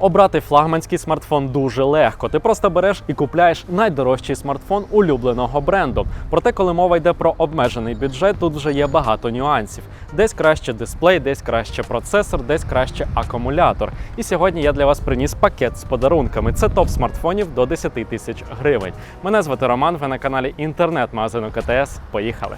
Обрати флагманський смартфон дуже легко. Ти просто береш і купляєш найдорожчий смартфон улюбленого бренду. Проте, коли мова йде про обмежений бюджет, тут вже є багато нюансів. Десь краще дисплей, десь краще процесор, десь краще акумулятор. І сьогодні я для вас приніс пакет з подарунками. Це топ смартфонів до 10 тисяч гривень. Мене звати Роман. Ви на каналі інтернет-магазину КТС. Поїхали!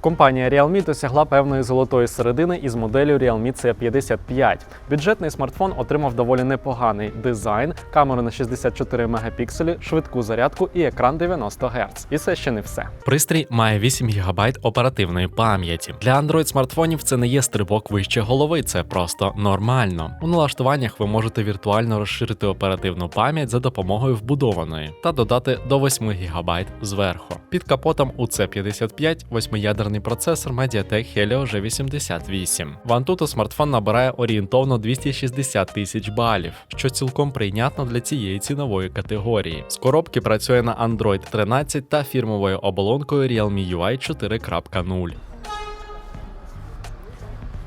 Компанія Realme досягла певної золотої середини із моделлю Realme C55. Бюджетний смартфон отримав доволі непоганий дизайн, камеру на 64 мегапікселі, швидку зарядку і екран 90 Гц. І це ще не все. Пристрій має 8 ГБ оперативної пам'яті. Для Android смартфонів це не є стрибок вище голови, це просто нормально. У налаштуваннях ви можете віртуально розширити оперативну пам'ять за допомогою вбудованої та додати до 8 ГБ зверху. Під капотом у C55 восьмиядерний процесор Mediatek Helio G88. В Antutu смартфон набирає орієнтовно 260 тисяч балів, що цілком прийнятно для цієї цінової категорії. З коробки працює на Android 13 та фірмовою оболонкою Realme UI 4.0.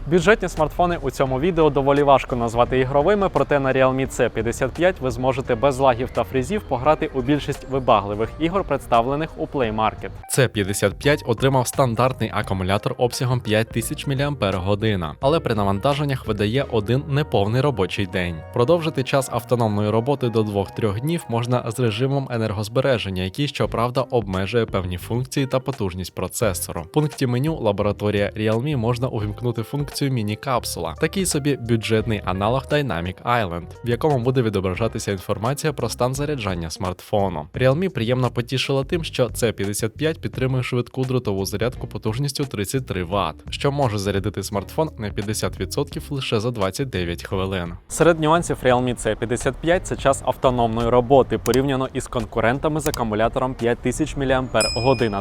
Бюджетні смартфони у цьому відео доволі важко назвати ігровими, проте на Realme C55 ви зможете без лагів та фрізів пограти у більшість вибагливих ігор, представлених у Play Market. C55 отримав стандартний акумулятор обсягом 5000 мАч, але при навантаженнях видає один неповний робочий день. Продовжити час автономної роботи до 2-3 днів можна з режимом енергозбереження, який, щоправда, обмежує певні функції та потужність процесору. В пункті меню лабораторія Realme можна увімкнути функцію міні-капсула, такий собі бюджетний аналог Dynamic Island, в якому буде відображатися інформація про стан заряджання смартфону. Realme приємно потішила тим, що C55 підтримує швидку дротову зарядку потужністю 33 Вт, що може зарядити смартфон на 50% лише за 29 хвилин. Серед нюансів Realme C55 це час автономної роботи порівняно із конкурентами з акумулятором 5000 мАч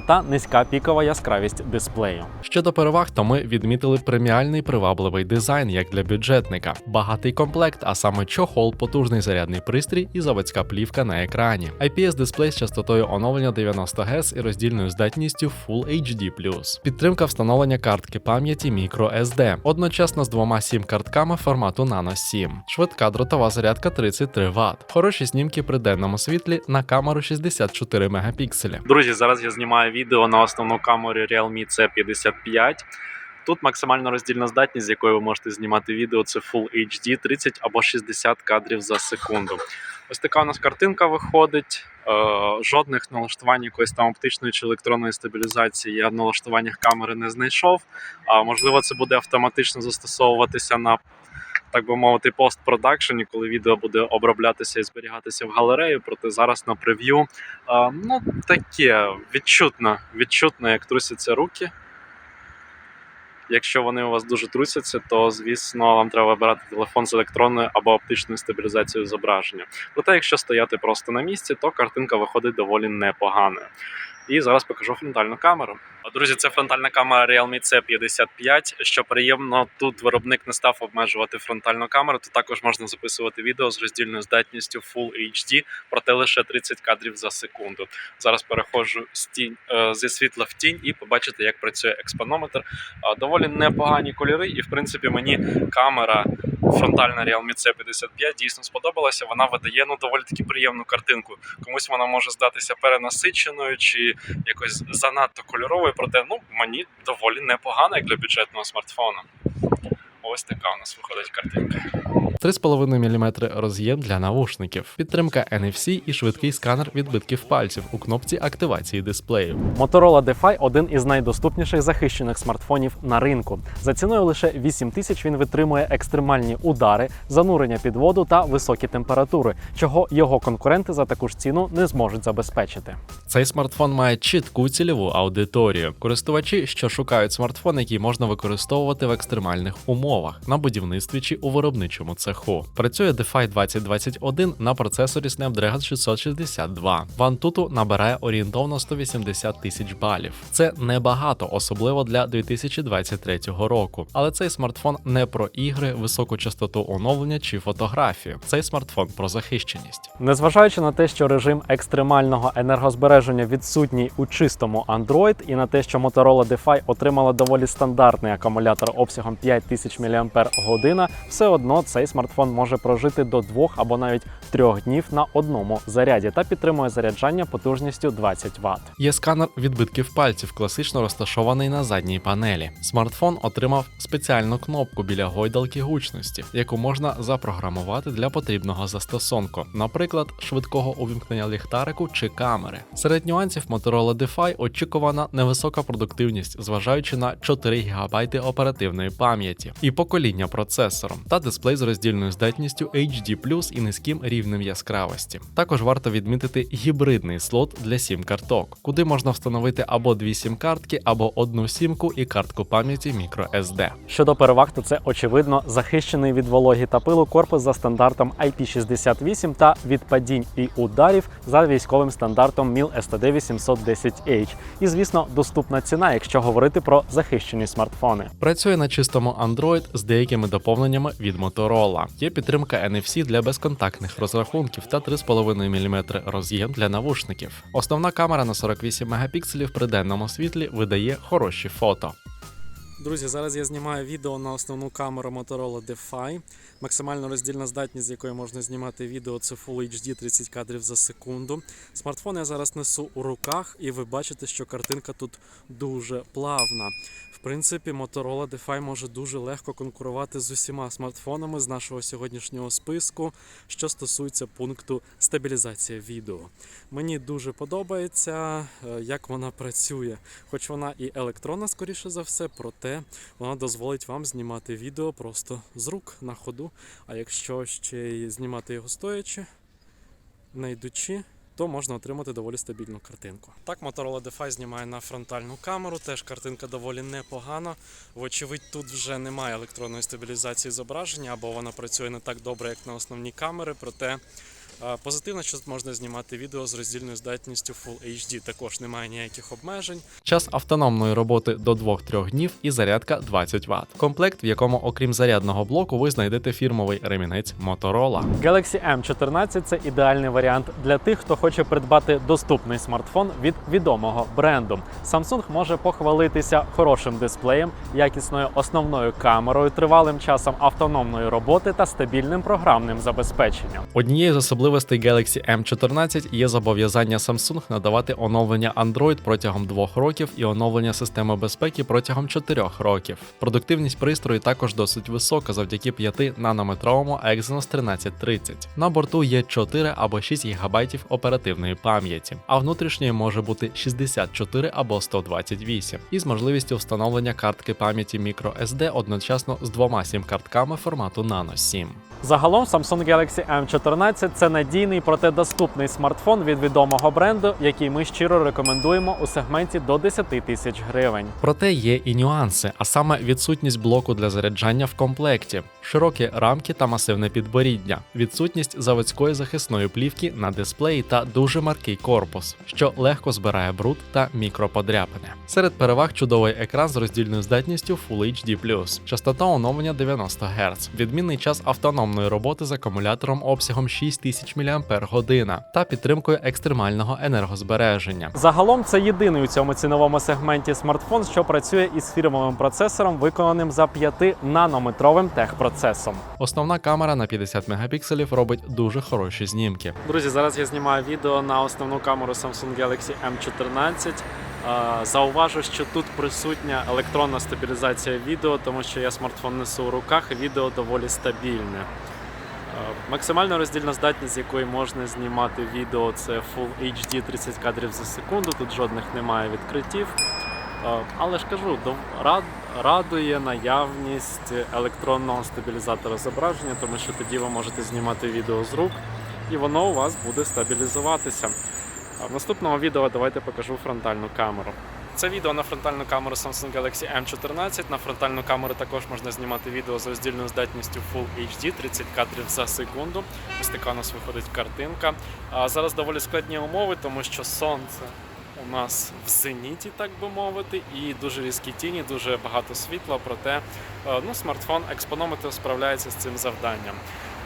та низька пікова яскравість дисплею. Щодо переваг, то ми відмітили преміальний привабливий дизайн як для бюджетника, багатий комплект, а саме чохол, потужний зарядний пристрій і заводська плівка на екрані, IPS дисплей з частотою оновлення 90 Гц і роздільною здатністю Full HD+, підтримка встановлення картки пам'яті microSD, одночасно з двома сім-картками формату Nano SIM, швидка дротова зарядка 33 Вт, хороші знімки при денному світлі на камеру 64 мегапікселі. Друзі, зараз я знімаю відео на основну камеру Realme C55. Тут максимальна роздільна здатність, з якою ви можете знімати відео, це Full HD 30 або 60 кадрів за секунду. Ось така у нас картинка виходить. Е, жодних налаштувань якоїсь там оптичної чи електронної стабілізації я в налаштуваннях камери не знайшов. А можливо, це буде автоматично застосовуватися на. Так би мовити, постпродакшені, коли відео буде оброблятися і зберігатися в галерею. Проте зараз на прев'ю е, ну таке відчутно, відчутно, як трусяться руки. Якщо вони у вас дуже трусяться, то звісно вам треба обирати телефон з електронною або оптичною стабілізацією зображення. Проте, якщо стояти просто на місці, то картинка виходить доволі непоганою. І зараз покажу фронтальну камеру. Друзі, це фронтальна камера Realme C55. Що приємно, тут виробник не став обмежувати фронтальну камеру, то також можна записувати відео з роздільною здатністю Full HD, проте лише 30 кадрів за секунду. Зараз переходжу з тінь е, зі світла в тінь і побачите, як працює експонометр. Доволі непогані кольори, і в принципі мені камера фронтальна Realme C55 дійсно сподобалася. Вона видає ну доволі таки приємну картинку. Комусь вона може здатися перенасиченою чи якось занадто кольоровою, проте ну мені доволі непогано як для бюджетного смартфона. Ось така у нас виходить картинка. 3,5 мм роз'єм для навушників, підтримка NFC і швидкий сканер відбитків пальців у кнопці активації дисплею. Motorola DeFi – один із найдоступніших захищених смартфонів на ринку. За ціною лише 8 тисяч він витримує екстремальні удари, занурення під воду та високі температури, чого його конкуренти за таку ж ціну не зможуть забезпечити. Цей смартфон має чітку цільову аудиторію. Користувачі, що шукають смартфон, який можна використовувати в екстремальних умовах на будівництві чи у виробничому цеху. Працює DeFi 2021 на процесорі Snapdragon 662. В Antutu набирає орієнтовно 180 тисяч балів. Це небагато, особливо для 2023 року. Але цей смартфон не про ігри, високу частоту оновлення чи фотографію. Цей смартфон про захищеність. Незважаючи на те, що режим екстремального енергозбереження відсутній у чистому Android, і на те, що Motorola DeFi отримала доволі стандартний акумулятор обсягом 5000 мАч, все одно цей смартфон може прожити до двох або навіть трьох днів на одному заряді та підтримує заряджання потужністю 20 Вт. Є сканер відбитків пальців, класично розташований на задній панелі. Смартфон отримав спеціальну кнопку біля гойдалки гучності, яку можна запрограмувати для потрібного застосунку, наприклад, швидкого увімкнення ліхтарику чи камери. Серед нюансів Motorola DeFi очікувана невисока продуктивність, зважаючи на 4 ГБ оперативної пам'яті і покоління процесором, та дисплей з роздільною здатністю HD+, і низьким рівнем яскравості. Також варто відмітити гібридний слот для сім-карток, куди можна встановити або дві сім-картки, або одну сімку і картку пам'яті microSD. Щодо переваг, то це очевидно захищений від вологі та пилу корпус за стандартом IP68 та від падінь і ударів за військовим стандартом MIL STD 810H. І звісно, доступна ціна, якщо говорити про захищені смартфони. Працює на чистому Android з деякими доповненнями від Motorola. Є підтримка NFC для безконтактних розрахунків та 3,5 мм роз'єм для навушників. Основна камера на 48 мегапікселів при денному світлі видає хороші фото. Друзі, зараз я знімаю відео на основну камеру Motorola DeFi. Максимальна роздільна здатність, з якої можна знімати відео, це Full HD 30 кадрів за секунду. Смартфон я зараз несу у руках, і ви бачите, що картинка тут дуже плавна. В принципі, Motorola DeFi може дуже легко конкурувати з усіма смартфонами з нашого сьогоднішнього списку, що стосується пункту стабілізація відео. Мені дуже подобається, е, як вона працює, хоч вона і електронна, скоріше за все, проте вона дозволить вам знімати відео просто з рук на ходу. А якщо ще й знімати його стоячи, не йдучи, то можна отримати доволі стабільну картинку. Так, Motorola DeFi знімає на фронтальну камеру, теж картинка доволі непогана. Вочевидь, тут вже немає електронної стабілізації зображення, або вона працює не так добре, як на основній камери, проте. Позитивно, що тут можна знімати відео з роздільною здатністю Full HD. Також немає ніяких обмежень. Час автономної роботи до 2-3 днів і зарядка 20 Вт. Комплект, в якому, окрім зарядного блоку, ви знайдете фірмовий ремінець Motorola. Galaxy M14 це ідеальний варіант для тих, хто хоче придбати доступний смартфон від відомого бренду. Samsung може похвалитися хорошим дисплеєм, якісною основною камерою, тривалим часом автономної роботи та стабільним програмним забезпеченням. Однією з особливостей Galaxy M14 є зобов'язання Samsung надавати оновлення Android протягом двох років і оновлення системи безпеки протягом 4 років. Продуктивність пристрою також досить висока завдяки 5-нанометровому Exynos 1330. На борту є 4 або 6 ГБ оперативної пам'яті, а внутрішньої може бути 64 або 128, із можливістю встановлення картки пам'яті microSD одночасно з двома сім-картками формату Nano 7. Загалом Samsung Galaxy M14 це надійний, проте доступний смартфон від відомого бренду, який ми щиро рекомендуємо у сегменті до 10 тисяч гривень. Проте є і нюанси, а саме відсутність блоку для заряджання в комплекті, широкі рамки та масивне підборіддя, відсутність заводської захисної плівки на дисплеї та дуже маркий корпус, що легко збирає бруд та мікроподряпини. Серед переваг чудовий екран з роздільною здатністю Full HD+, частота оновлення 90 Гц, відмінний час автономної роботи з акумулятором обсягом 6000 мАч та підтримкою екстремального енергозбереження. Загалом це єдиний у цьому ціновому сегменті смартфон, що працює із фірмовим процесором, виконаним за 5-нанометровим техпроцесом. Основна камера на 50 мегапікселів робить дуже хороші знімки. Друзі, зараз я знімаю відео на основну камеру Samsung Galaxy M14. Е, Зауважу, що тут присутня електронна стабілізація відео, тому що я смартфон несу у руках, і відео доволі стабільне. Е, Максимальна роздільна здатність, з якої можна знімати відео, це Full HD 30 кадрів за секунду. Тут жодних немає відкриттів. Е, Але ж кажу, радує наявність електронного стабілізатора зображення, тому що тоді ви можете знімати відео з рук, і воно у вас буде стабілізуватися. В наступному відео давайте покажу фронтальну камеру. Це відео на фронтальну камеру Samsung Galaxy M14. На фронтальну камеру також можна знімати відео з роздільною здатністю Full HD 30 кадрів за секунду. Ось така у нас виходить картинка. А зараз доволі складні умови, тому що сонце у нас в зеніті, так би мовити, і дуже різкі тіні, дуже багато світла. Проте е, ну, смартфон експонометр справляється з цим завданням.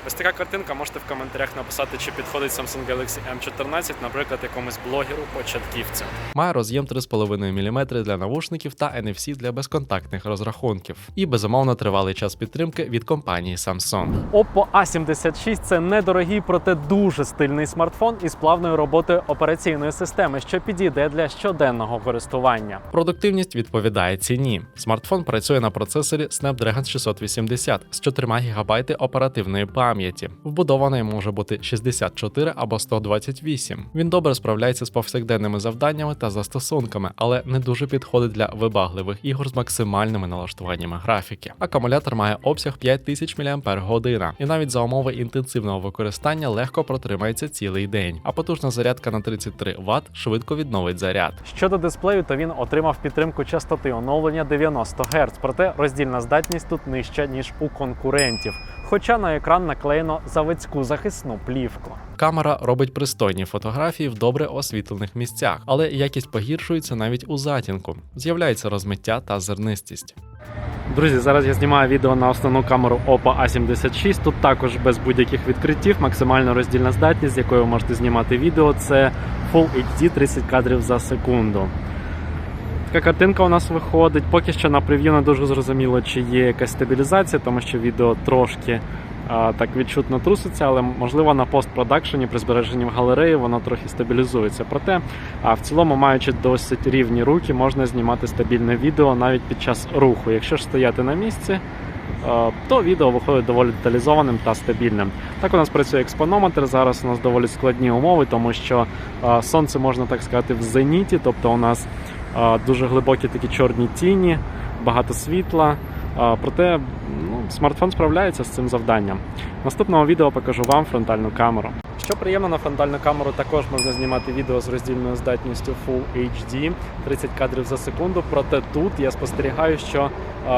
Ось така картинка. Можете в коментарях написати, чи підходить Samsung Galaxy M14, наприклад, якомусь блогеру початківцю. Має роз'єм 3,5 мм для навушників та NFC для безконтактних розрахунків. І безумовно тривалий час підтримки від компанії Samsung. Oppo A76 це недорогий, проте дуже стильний смартфон із плавною роботою операційної системи, що підійде для щоденного користування. Продуктивність відповідає ціні. Смартфон працює на процесорі Snapdragon 680 з 4 ГБ оперативної пам'яті. Вбудований може бути 64 або 128. Він добре справляється з повсякденними завданнями та застосунками, але не дуже підходить для вибагливих ігор з максимальними налаштуваннями графіки. Акумулятор має обсяг 5000 мАч, і навіть за умови інтенсивного використання легко протримається цілий день. А потужна зарядка на 33 Вт швидко відновить заряд. Щодо дисплею, то він отримав підтримку частоти оновлення 90 Гц, проте роздільна здатність тут нижча ніж у конкурентів. Хоча на екран наклеєно заводську захисну плівку. Камера робить пристойні фотографії в добре освітлених місцях, але якість погіршується навіть у затінку. З'являється розмиття та зернистість. Друзі, зараз я знімаю відео на основну камеру Oppo A76. Тут також без будь-яких відкриттів, максимальна роздільна здатність, з якою ви можете знімати відео, це Full HD 30 кадрів за секунду. Така картинка у нас виходить. Поки що на прев'ю не дуже зрозуміло, чи є якась стабілізація, тому що відео трошки так відчутно труситься, але можливо на постпродакшені при збереженні в галереї воно трохи стабілізується. Проте, в цілому, маючи досить рівні руки, можна знімати стабільне відео навіть під час руху. Якщо ж стояти на місці, то відео виходить доволі деталізованим та стабільним. Так у нас працює експонометр. Зараз у нас доволі складні умови, тому що сонце можна так сказати в зеніті, тобто у нас дуже глибокі такі чорні тіні, багато світла. Проте смартфон справляється з цим завданням. В наступному відео покажу вам фронтальну камеру. Що приємно на фронтальну камеру, також можна знімати відео з роздільною здатністю Full HD 30 кадрів за секунду. Проте тут я спостерігаю, що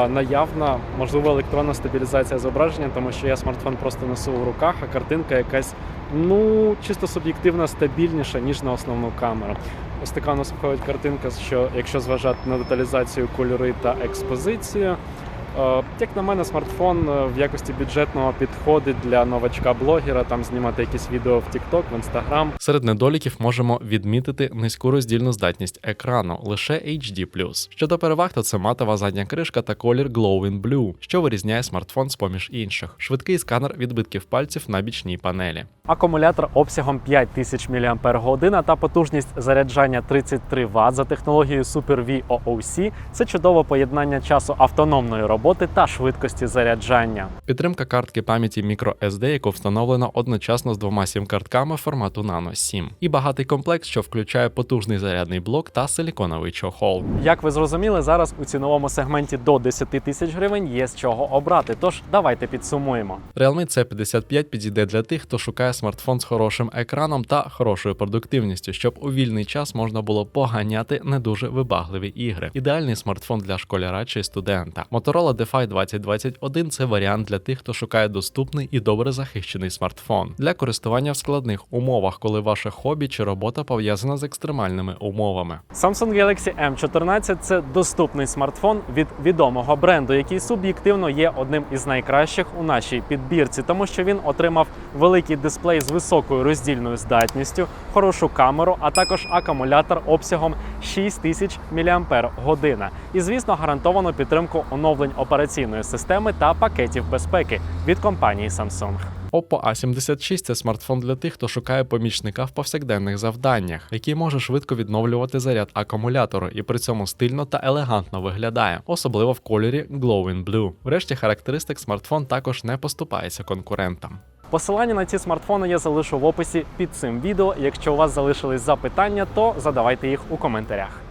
наявна можливо електронна стабілізація зображення, тому що я смартфон просто несу в руках, а картинка якась ну чисто суб'єктивно стабільніша ніж на основну камеру. Ось така у нас виходить картинка, що якщо зважати на деталізацію, кольори та експозицію. Е, Як на мене, смартфон е, в якості бюджетного підходить для новачка-блогера, там знімати якісь відео в TikTok, в Instagram. Серед недоліків можемо відмітити низьку роздільну здатність екрану лише HD+. Щодо переваг, то це матова задня кришка та колір Glowing Blue, що вирізняє смартфон з поміж інших. Швидкий сканер відбитків пальців на бічній панелі. Акумулятор обсягом 5000 мАч та потужність заряджання 33 Вт за технологією Super-V OOC – це чудове поєднання часу автономної роботи та швидкості заряджання. Підтримка картки пам'яті microSD, яку встановлено одночасно з двома сім-картками формату Nano 7. І багатий комплект, що включає потужний зарядний блок та силіконовий чохол. Як ви зрозуміли, зараз у ціновому сегменті до 10 тисяч гривень є з чого обрати. Тож давайте підсумуємо. Realme C55 підійде для тих, хто шукає смартфон з хорошим екраном та хорошою продуктивністю, щоб у вільний час можна було поганяти не дуже вибагливі ігри. Ідеальний смартфон для школяра чи студента. Motorola DeFi 2021 це варіант для тих, хто шукає доступний і добре захищений смартфон для користування в складних умовах, коли ваше хобі чи робота пов'язана з екстремальними умовами. Samsung Galaxy M14 – це доступний смартфон від відомого бренду, який суб'єктивно є одним із найкращих у нашій підбірці, тому що він отримав великий дисплей з високою роздільною здатністю, хорошу камеру, а також акумулятор обсягом 6000 мАч. І, звісно, гарантовану підтримку оновлень операційної системи та пакетів безпеки від компанії Samsung. Oppo A76 це смартфон для тих, хто шукає помічника в повсякденних завданнях, який може швидко відновлювати заряд акумулятору і при цьому стильно та елегантно виглядає, особливо в кольорі Glowing Blue. Врешті характеристик смартфон також не поступається конкурентам. Посилання на ці смартфони я залишу в описі під цим відео. Якщо у вас залишились запитання, то задавайте їх у коментарях.